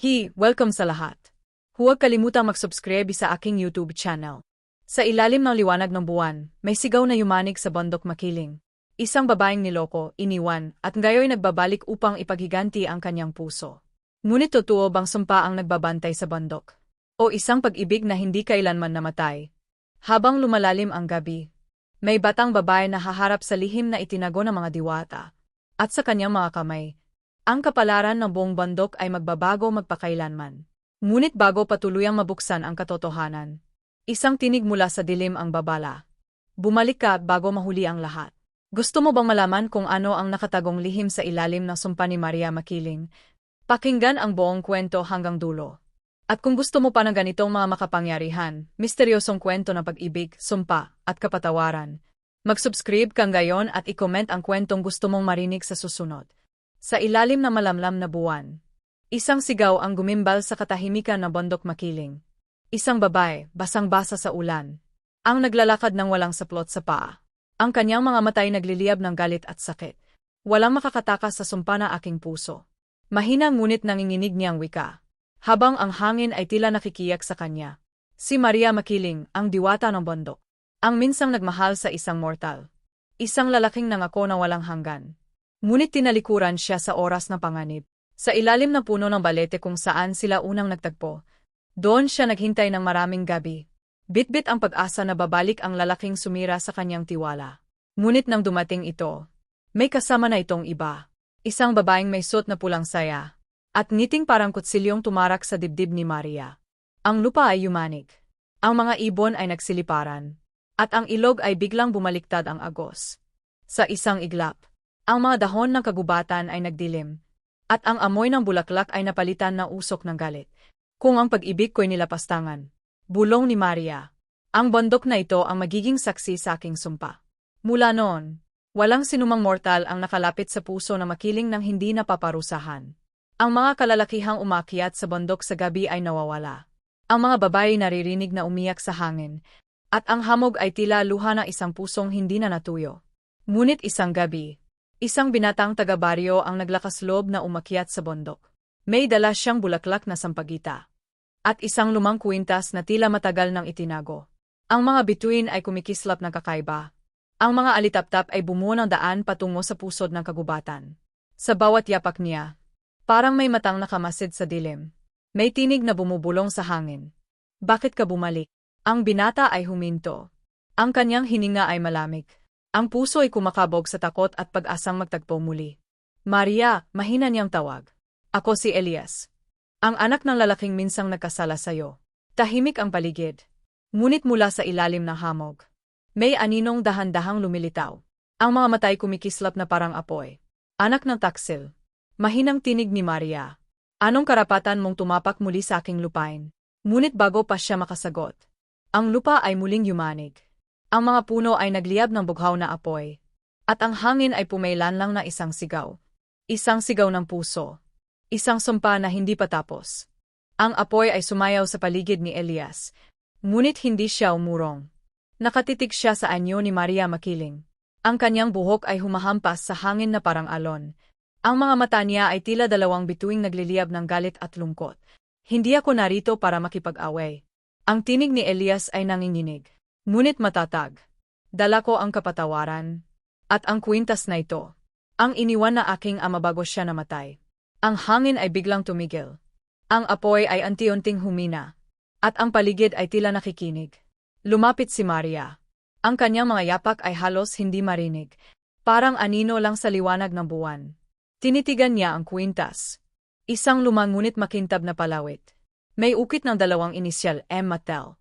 Hi, welcome sa lahat. Huwag kalimutang mag-subscribe sa aking YouTube channel. Sa ilalim ng liwanag ng buwan, may sigaw na yumanig sa bundok makiling. Isang babaeng niloko, iniwan, at ngayon nagbabalik upang ipaghiganti ang kanyang puso. Ngunit totoo bang sumpa ang nagbabantay sa bundok? O isang pag-ibig na hindi kailanman namatay? Habang lumalalim ang gabi, may batang babae na haharap sa lihim na itinago ng mga diwata. At sa kanyang mga kamay, ang kapalaran ng buong bandok ay magbabago magpakailanman. Ngunit bago patuluyang mabuksan ang katotohanan, isang tinig mula sa dilim ang babala. Bumalik ka bago mahuli ang lahat. Gusto mo bang malaman kung ano ang nakatagong lihim sa ilalim ng sumpa ni Maria Makiling? Pakinggan ang buong kwento hanggang dulo. At kung gusto mo pa ng ganitong mga makapangyarihan, misteryosong kwento ng pag-ibig, sumpa, at kapatawaran, mag-subscribe kang gayon at i-comment ang kwentong gusto mong marinig sa susunod. Sa ilalim na malamlam na buwan, isang sigaw ang gumimbal sa katahimikan na bondok makiling. Isang babae, basang-basa sa ulan. Ang naglalakad ng walang saplot sa paa. Ang kanyang mga matay nagliliyab ng galit at sakit. Walang makakatakas sa sumpa na aking puso. Mahina ngunit nanginginig niyang wika. Habang ang hangin ay tila nakikiyak sa kanya. Si Maria Makiling, ang diwata ng bondok. Ang minsang nagmahal sa isang mortal. Isang lalaking nangako na walang hanggan. Ngunit tinalikuran siya sa oras ng panganib. Sa ilalim ng puno ng balete kung saan sila unang nagtagpo. Doon siya naghintay ng maraming gabi. Bitbit ang pag-asa na babalik ang lalaking sumira sa kanyang tiwala. Ngunit nang dumating ito, may kasama na itong iba. Isang babaeng may suot na pulang saya. At ngiting parang kutsilyong tumarak sa dibdib ni Maria. Ang lupa ay yumanig. Ang mga ibon ay nagsiliparan. At ang ilog ay biglang bumaliktad ang agos. Sa isang iglap, ang mga dahon ng kagubatan ay nagdilim, at ang amoy ng bulaklak ay napalitan ng usok ng galit. Kung ang pag-ibig ko'y nilapastangan. Bulong ni Maria. Ang bundok na ito ang magiging saksi sa aking sumpa. Mula noon, walang sinumang mortal ang nakalapit sa puso na makiling ng hindi napaparusahan. Ang mga kalalakihang umakyat sa bundok sa gabi ay nawawala. Ang mga babae naririnig na umiyak sa hangin, at ang hamog ay tila luha ng isang pusong hindi na natuyo. Ngunit isang gabi, Isang binatang taga-baryo ang naglakas loob na umakyat sa bundok. May dala siyang bulaklak na sampagita. At isang lumang kwintas na tila matagal nang itinago. Ang mga bituin ay kumikislap ng kakaiba. Ang mga alitaptap ay bumuo ng daan patungo sa pusod ng kagubatan. Sa bawat yapak niya, parang may matang nakamasid sa dilim. May tinig na bumubulong sa hangin. Bakit ka bumalik? Ang binata ay huminto. Ang kanyang hininga ay malamig. Ang puso ay kumakabog sa takot at pag-asang magtagpo muli. Maria, mahina niyang tawag. Ako si Elias. Ang anak ng lalaking minsang nagkasala sa'yo. Tahimik ang paligid. Ngunit mula sa ilalim ng hamog. May aninong dahan-dahang lumilitaw. Ang mga matay kumikislap na parang apoy. Anak ng taksil. Mahinang tinig ni Maria. Anong karapatan mong tumapak muli sa aking lupain? Ngunit bago pa siya makasagot. Ang lupa ay muling yumanig. Ang mga puno ay nagliyab ng bughaw na apoy. At ang hangin ay pumailan lang na isang sigaw. Isang sigaw ng puso. Isang sumpa na hindi patapos. Ang apoy ay sumayaw sa paligid ni Elias. Ngunit hindi siya umurong. Nakatitig siya sa anyo ni Maria Makiling. Ang kanyang buhok ay humahampas sa hangin na parang alon. Ang mga mata niya ay tila dalawang bituing nagliliyab ng galit at lungkot. Hindi ako narito para makipag-away. Ang tinig ni Elias ay nanginginig. Ngunit matatag. Dala ko ang kapatawaran. At ang kwintas na ito. Ang iniwan na aking ama bago siya namatay. Ang hangin ay biglang tumigil. Ang apoy ay anti-unting humina. At ang paligid ay tila nakikinig. Lumapit si Maria. Ang kanyang mga yapak ay halos hindi marinig. Parang anino lang sa liwanag ng buwan. Tinitigan niya ang kwintas. Isang lumang ngunit makintab na palawit. May ukit ng dalawang inisyal M. Mattel.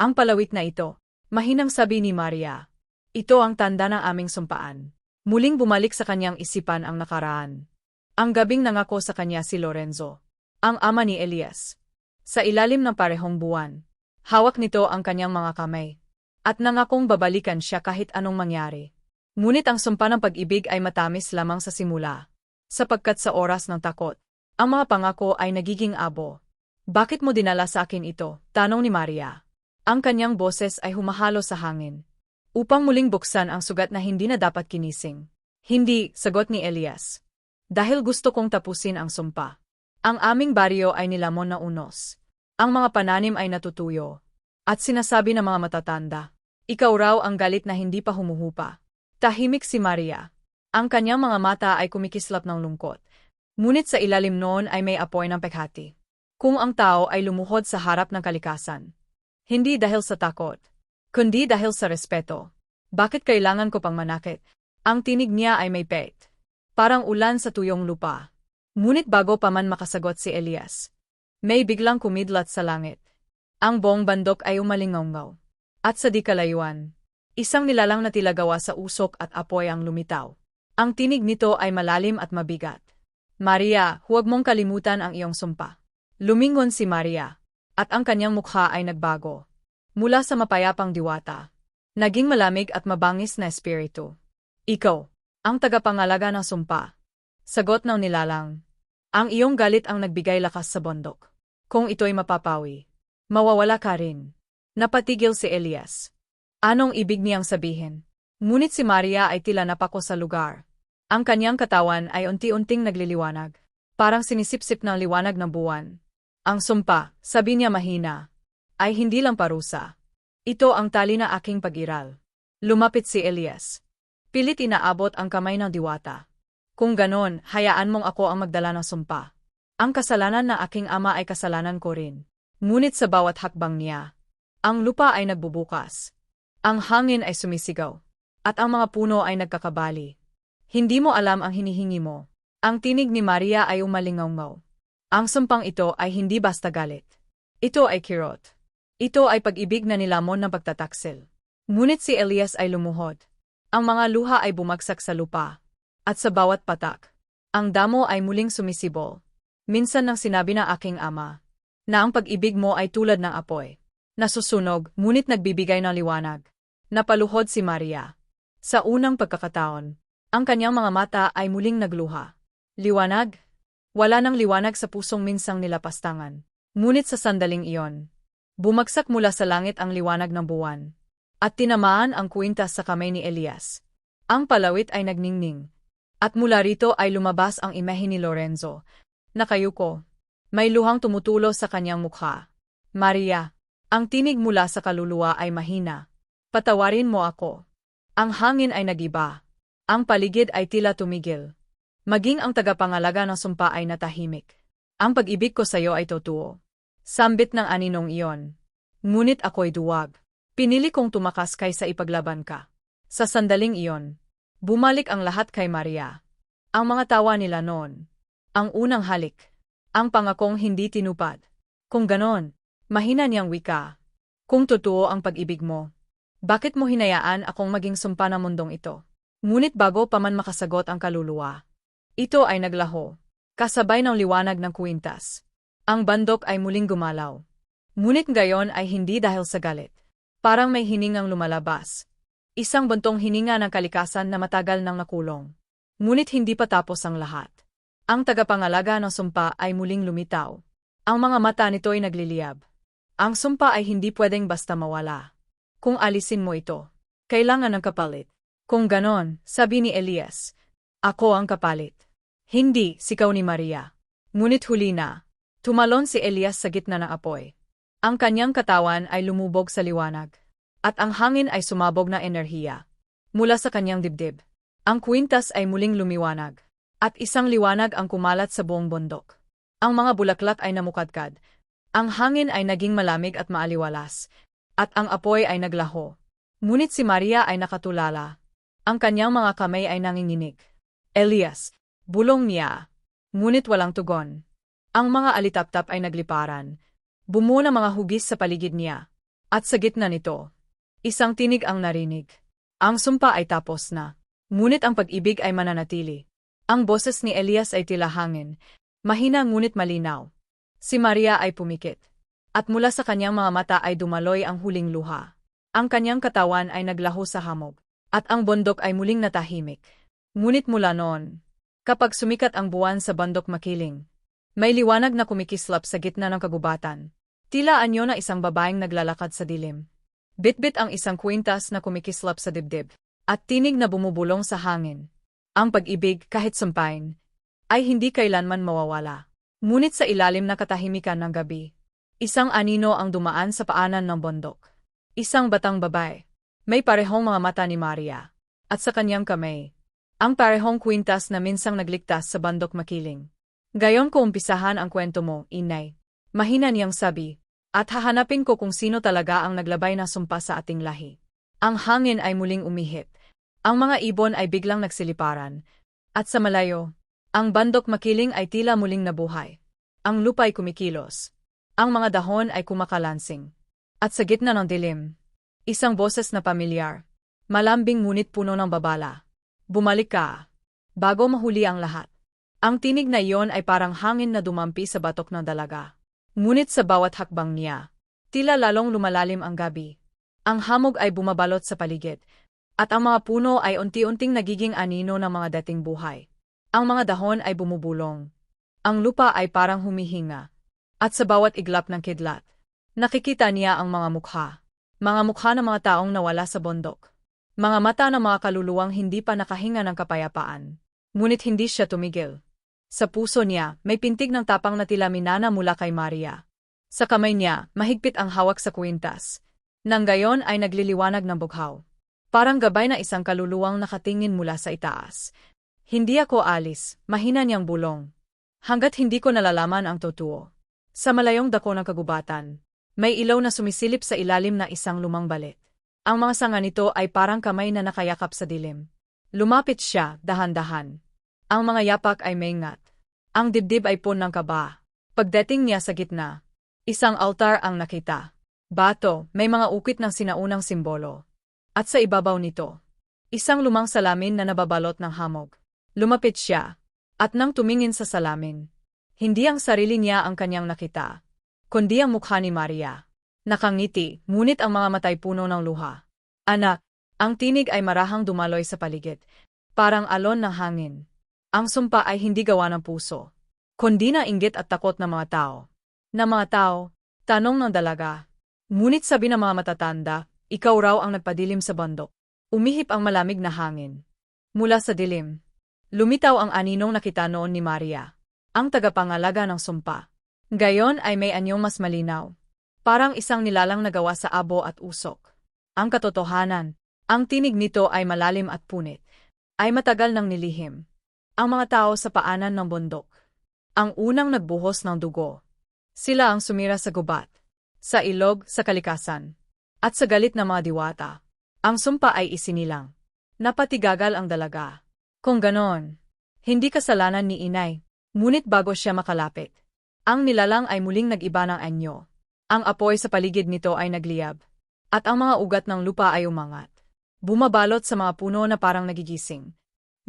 Ang palawit na ito, Mahinang sabi ni Maria. Ito ang tanda ng aming sumpaan. Muling bumalik sa kanyang isipan ang nakaraan. Ang gabing nangako sa kanya si Lorenzo. Ang ama ni Elias. Sa ilalim ng parehong buwan. Hawak nito ang kanyang mga kamay. At nangakong babalikan siya kahit anong mangyari. Ngunit ang sumpa ng pag-ibig ay matamis lamang sa simula. Sapagkat sa oras ng takot, ang mga pangako ay nagiging abo. Bakit mo dinala sa akin ito? Tanong ni Maria. Ang kanyang boses ay humahalo sa hangin. Upang muling buksan ang sugat na hindi na dapat kinising. Hindi, sagot ni Elias. Dahil gusto kong tapusin ang sumpa. Ang aming baryo ay nilamon na unos. Ang mga pananim ay natutuyo. At sinasabi ng mga matatanda, ikaw raw ang galit na hindi pa humuhupa. Tahimik si Maria. Ang kanyang mga mata ay kumikislap ng lungkot. Ngunit sa ilalim noon ay may apoy ng pekhati. Kung ang tao ay lumuhod sa harap ng kalikasan. Hindi dahil sa takot, kundi dahil sa respeto. Bakit kailangan ko pang manakit? Ang tinig niya ay may pet. Parang ulan sa tuyong lupa. Ngunit bago pa man makasagot si Elias, may biglang kumidlat sa langit. Ang buong bandok ay umalingaw At sa di kalayuan, isang nilalang na tila gawa sa usok at apoy ang lumitaw. Ang tinig nito ay malalim at mabigat. Maria, huwag mong kalimutan ang iyong sumpa. Lumingon si Maria, at ang kanyang mukha ay nagbago. Mula sa mapayapang diwata, naging malamig at mabangis na espiritu. Ikaw, ang tagapangalaga ng sumpa, Sagot ng nilalang. Ang iyong galit ang nagbigay lakas sa bondok. Kung ito'y mapapawi, mawawala ka rin. Napatigil si Elias. Anong ibig niyang sabihin? Ngunit si Maria ay tila napako sa lugar. Ang kanyang katawan ay unti-unting nagliliwanag. Parang sinisipsip ng liwanag ng buwan. Ang sumpa, sabi niya mahina, ay hindi lang parusa. Ito ang tali na aking pag-iral. Lumapit si Elias. Pilit inaabot ang kamay ng diwata. Kung ganon, hayaan mong ako ang magdala ng sumpa. Ang kasalanan na aking ama ay kasalanan ko rin. Ngunit sa bawat hakbang niya, ang lupa ay nagbubukas. Ang hangin ay sumisigaw. At ang mga puno ay nagkakabali. Hindi mo alam ang hinihingi mo. Ang tinig ni Maria ay umalingaw Ang sumpang ito ay hindi basta galit. Ito ay kirot. Ito ay pag-ibig na nilamon ng pagtataksil. Ngunit si Elias ay lumuhod. Ang mga luha ay bumagsak sa lupa. At sa bawat patak, ang damo ay muling sumisibol. Minsan nang sinabi ng aking ama, na ang pag-ibig mo ay tulad ng apoy. Nasusunog, ngunit nagbibigay ng liwanag. Napaluhod si Maria. Sa unang pagkakataon, ang kanyang mga mata ay muling nagluha. Liwanag? Wala nang liwanag sa pusong minsang nilapastangan. Ngunit sa sandaling iyon, bumagsak mula sa langit ang liwanag ng buwan. At tinamaan ang kwintas sa kamay ni Elias. Ang palawit ay nagningning, at mula rito ay lumabas ang imahe ni Lorenzo. Nakayuko. May luhang tumutulo sa kanyang mukha. Maria, ang tinig mula sa kaluluwa ay mahina. Patawarin mo ako. Ang hangin ay nagiba. Ang paligid ay tila tumigil. Maging ang tagapangalaga ng sumpa ay natahimik. Ang pag-ibig ko sa iyo ay totoo. Sambit ng aninong iyon. Ngunit ako'y duwag. Pinili kong tumakas kaysa ipaglaban ka. Sa sandaling iyon, Bumalik ang lahat kay Maria. Ang mga tawa nila noon. Ang unang halik. Ang pangakong hindi tinupad. Kung ganon, mahina niyang wika. Kung totoo ang pag-ibig mo, bakit mo hinayaan akong maging sumpa ng mundong ito? Ngunit bago pa man makasagot ang kaluluwa, ito ay naglaho, kasabay ng liwanag ng kwintas. Ang bandok ay muling gumalaw. Ngunit gayon ay hindi dahil sa galit. Parang may hiningang lumalabas, Isang buntong hininga ng kalikasan na matagal nang nakulong. Ngunit hindi pa tapos ang lahat. Ang tagapangalaga ng sumpa ay muling lumitaw. Ang mga mata nito ay nagliliyab. Ang sumpa ay hindi pwedeng basta mawala. Kung alisin mo ito, kailangan ng kapalit. Kung ganon, sabi ni Elias, ako ang kapalit. Hindi, sikaw ni Maria. Ngunit huli na, tumalon si Elias sa gitna ng apoy. Ang kanyang katawan ay lumubog sa liwanag at ang hangin ay sumabog na enerhiya. Mula sa kanyang dibdib, ang kwintas ay muling lumiwanag, at isang liwanag ang kumalat sa buong bundok. Ang mga bulaklak ay namukadkad, ang hangin ay naging malamig at maaliwalas, at ang apoy ay naglaho. Ngunit si Maria ay nakatulala. Ang kanyang mga kamay ay nanginginig. Elias, bulong niya. Ngunit walang tugon. Ang mga alitaptap ay nagliparan. Bumuo na mga hugis sa paligid niya. At sa gitna nito, Isang tinig ang narinig. Ang sumpa ay tapos na. Ngunit ang pag-ibig ay mananatili. Ang boses ni Elias ay tila hangin. Mahina ngunit malinaw. Si Maria ay pumikit. At mula sa kanyang mga mata ay dumaloy ang huling luha. Ang kanyang katawan ay naglaho sa hamog. At ang bundok ay muling natahimik. Ngunit mula noon, kapag sumikat ang buwan sa bandok makiling, may liwanag na kumikislap sa gitna ng kagubatan. Tila anyo na isang babaeng naglalakad sa dilim. Bitbit ang isang kwintas na kumikislap sa dibdib, at tinig na bumubulong sa hangin. Ang pag-ibig, kahit sampain, ay hindi kailanman mawawala. Ngunit sa ilalim na katahimikan ng gabi, isang anino ang dumaan sa paanan ng bundok. Isang batang babae. May parehong mga mata ni Maria. At sa kanyang kamay, ang parehong kwintas na minsang nagligtas sa bandok makiling. Gayon ko umpisahan ang kwento mo, inay. Mahina niyang sabi, at hahanapin ko kung sino talaga ang naglabay na sumpa sa ating lahi. Ang hangin ay muling umihip. Ang mga ibon ay biglang nagsiliparan. At sa malayo, ang bandok makiling ay tila muling nabuhay. Ang lupa ay kumikilos. Ang mga dahon ay kumakalansing. At sa gitna ng dilim, isang boses na pamilyar. Malambing ngunit puno ng babala. Bumalik ka. Bago mahuli ang lahat. Ang tinig na iyon ay parang hangin na dumampi sa batok ng dalaga. Ngunit sa bawat hakbang niya, tila lalong lumalalim ang gabi. Ang hamog ay bumabalot sa paligid, at ang mga puno ay unti-unting nagiging anino ng mga dating buhay. Ang mga dahon ay bumubulong. Ang lupa ay parang humihinga. At sa bawat iglap ng kidlat, nakikita niya ang mga mukha. Mga mukha ng mga taong nawala sa bundok. Mga mata ng mga kaluluwang hindi pa nakahinga ng kapayapaan. Ngunit hindi siya tumigil. Sa puso niya, may pintig ng tapang na tila minana mula kay Maria. Sa kamay niya, mahigpit ang hawak sa kwintas. Nang gayon ay nagliliwanag ng bughaw. Parang gabay na isang kaluluwang nakatingin mula sa itaas. Hindi ako alis, mahina niyang bulong. Hanggat hindi ko nalalaman ang totoo. Sa malayong dako ng kagubatan, may ilaw na sumisilip sa ilalim na isang lumang balit. Ang mga sanga nito ay parang kamay na nakayakap sa dilim. Lumapit siya, dahan-dahan. Ang mga yapak ay maingat. Ang dibdib ay pun ng kaba. Pagdating niya sa gitna, isang altar ang nakita. Bato, may mga ukit ng sinaunang simbolo. At sa ibabaw nito, isang lumang salamin na nababalot ng hamog. Lumapit siya, at nang tumingin sa salamin, hindi ang sarili niya ang kanyang nakita, kundi ang mukha ni Maria. Nakangiti, ngunit ang mga matay puno ng luha. Anak, ang tinig ay marahang dumaloy sa paligid, parang alon ng hangin. Ang sumpa ay hindi gawa ng puso, kundi na inggit at takot ng mga tao. Na mga tao, tanong ng dalaga. Ngunit sabi ng mga matatanda, ikaw raw ang nagpadilim sa bandok. Umihip ang malamig na hangin. Mula sa dilim, Lumitaw ang aninong nakita noon ni Maria, ang tagapangalaga ng sumpa. Gayon ay may anyong mas malinaw. Parang isang nilalang nagawa sa abo at usok. Ang katotohanan, ang tinig nito ay malalim at punit. Ay matagal nang nilihim. Ang mga tao sa paanan ng bundok. Ang unang nagbuhos ng dugo. Sila ang sumira sa gubat, sa ilog, sa kalikasan, at sa galit ng mga diwata. Ang sumpa ay isinilang. Napatigagal ang dalaga. Kung ganon, hindi kasalanan ni inay, ngunit bago siya makalapit. Ang nilalang ay muling nag-iba ng anyo. Ang apoy sa paligid nito ay nagliyab. At ang mga ugat ng lupa ay umangat. Bumabalot sa mga puno na parang nagigising.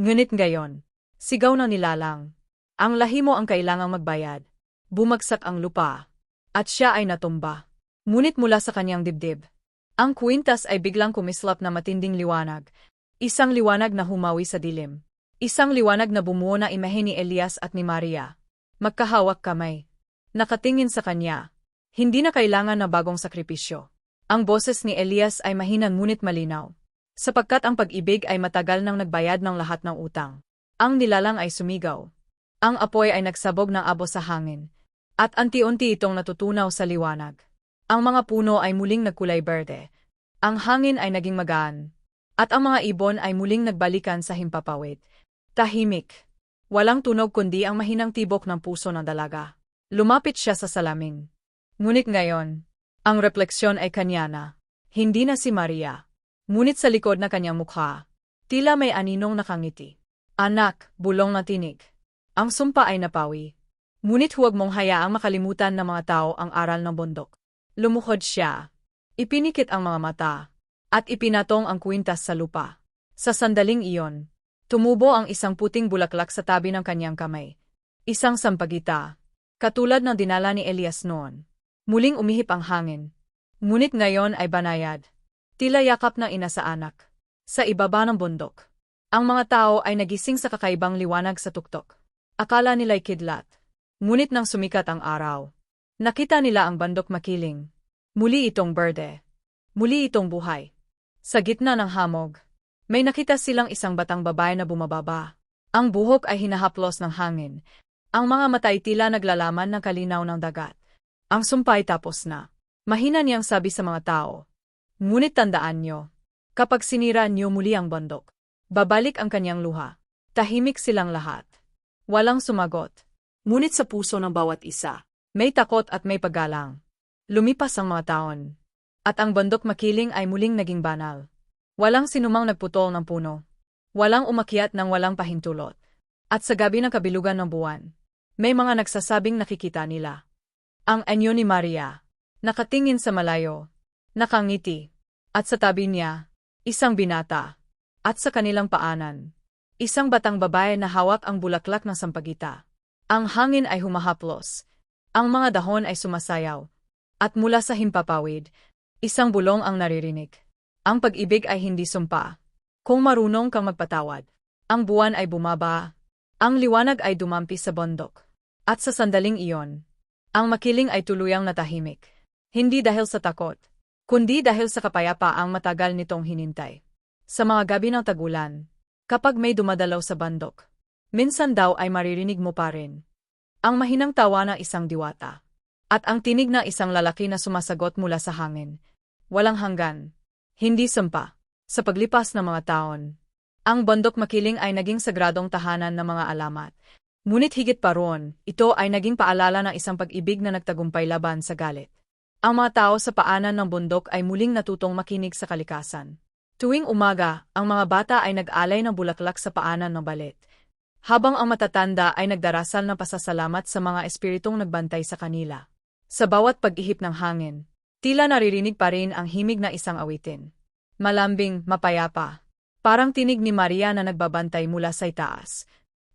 Ngunit ngayon, sigaw ng nilalang. Ang lahi mo ang kailangang magbayad. Bumagsak ang lupa. At siya ay natumba. Ngunit mula sa kanyang dibdib. Ang kwintas ay biglang kumislap na matinding liwanag, Isang liwanag na humawi sa dilim. Isang liwanag na bumuo na imahe ni Elias at ni Maria. Magkahawak kamay. Nakatingin sa kanya. Hindi na kailangan na bagong sakripisyo. Ang boses ni Elias ay mahinang ngunit malinaw. Sapagkat ang pag-ibig ay matagal nang nagbayad ng lahat ng utang. Ang nilalang ay sumigaw. Ang apoy ay nagsabog ng abo sa hangin. At anti-unti itong natutunaw sa liwanag. Ang mga puno ay muling nagkulay berde. Ang hangin ay naging magaan, at ang mga ibon ay muling nagbalikan sa himpapawid. Tahimik. Walang tunog kundi ang mahinang tibok ng puso ng dalaga. Lumapit siya sa salamin. Ngunit ngayon, ang refleksyon ay kanya na. Hindi na si Maria. Ngunit sa likod na kanyang mukha, tila may aninong nakangiti. Anak, bulong na tinig. Ang sumpa ay napawi. Ngunit huwag mong hayaang makalimutan ng mga tao ang aral ng bundok. Lumuhod siya. Ipinikit ang mga mata at ipinatong ang kwintas sa lupa. Sa sandaling iyon, tumubo ang isang puting bulaklak sa tabi ng kanyang kamay. Isang sampagita, katulad ng dinala ni Elias noon. Muling umihip ang hangin. Ngunit ngayon ay banayad. Tila yakap ng ina sa anak. Sa ibaba ng bundok. Ang mga tao ay nagising sa kakaibang liwanag sa tuktok. Akala nila'y kidlat. Ngunit nang sumikat ang araw, nakita nila ang bandok makiling. Muli itong berde. Muli itong buhay. Sa gitna ng hamog, may nakita silang isang batang babae na bumababa. Ang buhok ay hinahaplos ng hangin, Ang mga mata ay tila naglalaman ng kalinaw ng dagat. Ang sumpay tapos na. Mahina niyang sabi sa mga tao. Ngunit tandaan niyo, kapag sinira niyo muli ang bundok, babalik ang kanyang luha. Tahimik silang lahat. Walang sumagot. Ngunit sa puso ng bawat isa, may takot at may paggalang. Lumipas ang mga taon. At ang bundok makiling ay muling naging banal. Walang sinumang nagputol ng puno. Walang umakyat ng walang pahintulot. At sa gabi ng kabilugan ng buwan, may mga nagsasabing nakikita nila. Ang anyo ni Maria, nakatingin sa malayo, nakangiti, at sa tabi niya, isang binata, at sa kanilang paanan, isang batang babae na hawak ang bulaklak ng sampagita. Ang hangin ay humahaplos, ang mga dahon ay sumasayaw, at mula sa himpapawid, isang bulong ang naririnig. Ang pag-ibig ay hindi sumpa. Kung marunong kang magpatawad, ang buwan ay bumaba, ang liwanag ay dumampi sa bundok. At sa sandaling iyon, ang makiling ay tuluyang natahimik. Hindi dahil sa takot, kundi dahil sa kapayapaang matagal nitong hinintay. Sa mga gabi ng tagulan, kapag may dumadalaw sa bandok, minsan daw ay maririnig mo pa rin. Ang mahinang tawa ng isang diwata. At ang tinig ng isang lalaki na sumasagot mula sa hangin. Walang hanggan. Hindi sumpa. Sa paglipas ng mga taon, ang bundok makiling ay naging sagradong tahanan ng mga alamat. Ngunit higit pa roon, ito ay naging paalala ng isang pag-ibig na nagtagumpay laban sa galit. Ang mga tao sa paanan ng bundok ay muling natutong makinig sa kalikasan. Tuwing umaga, ang mga bata ay nag-alay ng bulaklak sa paanan ng balit. Habang ang matatanda ay nagdarasal ng pasasalamat sa mga espiritong nagbantay sa kanila. Sa bawat pag-ihip ng hangin, tila naririnig pa rin ang himig na isang awitin. Malambing, mapayapa. Parang tinig ni Maria na nagbabantay mula sa itaas.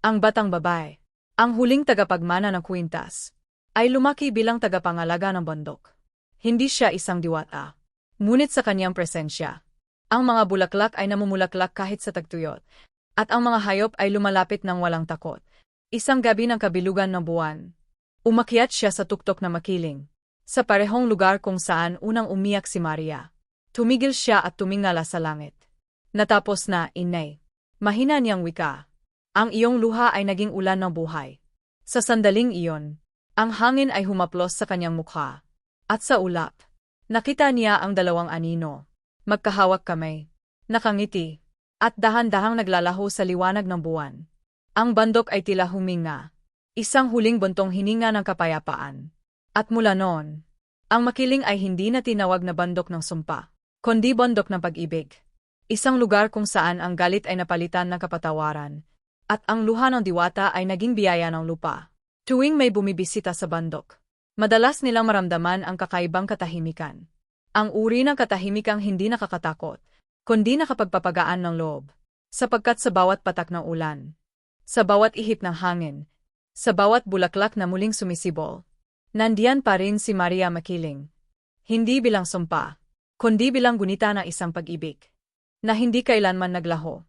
Ang batang babae, ang huling tagapagmana ng kwintas, ay lumaki bilang tagapangalaga ng bundok. Hindi siya isang diwata. Ngunit sa kanyang presensya, ang mga bulaklak ay namumulaklak kahit sa tagtuyot, at ang mga hayop ay lumalapit ng walang takot. Isang gabi ng kabilugan ng buwan, umakyat siya sa tuktok na makiling, sa parehong lugar kung saan unang umiyak si Maria. Tumigil siya at tumingala sa langit. Natapos na, inay. Mahina niyang wika. Ang iyong luha ay naging ulan ng buhay. Sa sandaling iyon, ang hangin ay humaplos sa kanyang mukha. At sa ulap, nakita niya ang dalawang anino. Magkahawak kamay. Nakangiti. At dahan-dahang naglalaho sa liwanag ng buwan. Ang bandok ay tila huminga. Isang huling buntong hininga ng kapayapaan. At mula noon, ang makiling ay hindi na tinawag na bandok ng sumpa kundi bondok ng pag-ibig. Isang lugar kung saan ang galit ay napalitan ng kapatawaran, at ang luha ng diwata ay naging biyaya ng lupa. Tuwing may bumibisita sa bandok, madalas nilang maramdaman ang kakaibang katahimikan. Ang uri ng katahimikang hindi nakakatakot, kundi nakapagpapagaan ng loob. Sapagkat sa bawat patak ng ulan, sa bawat ihip ng hangin, sa bawat bulaklak na muling sumisibol, nandiyan pa rin si Maria Makiling. Hindi bilang sumpa, kundi bilang gunita ng isang pag-ibig na hindi kailanman naglaho.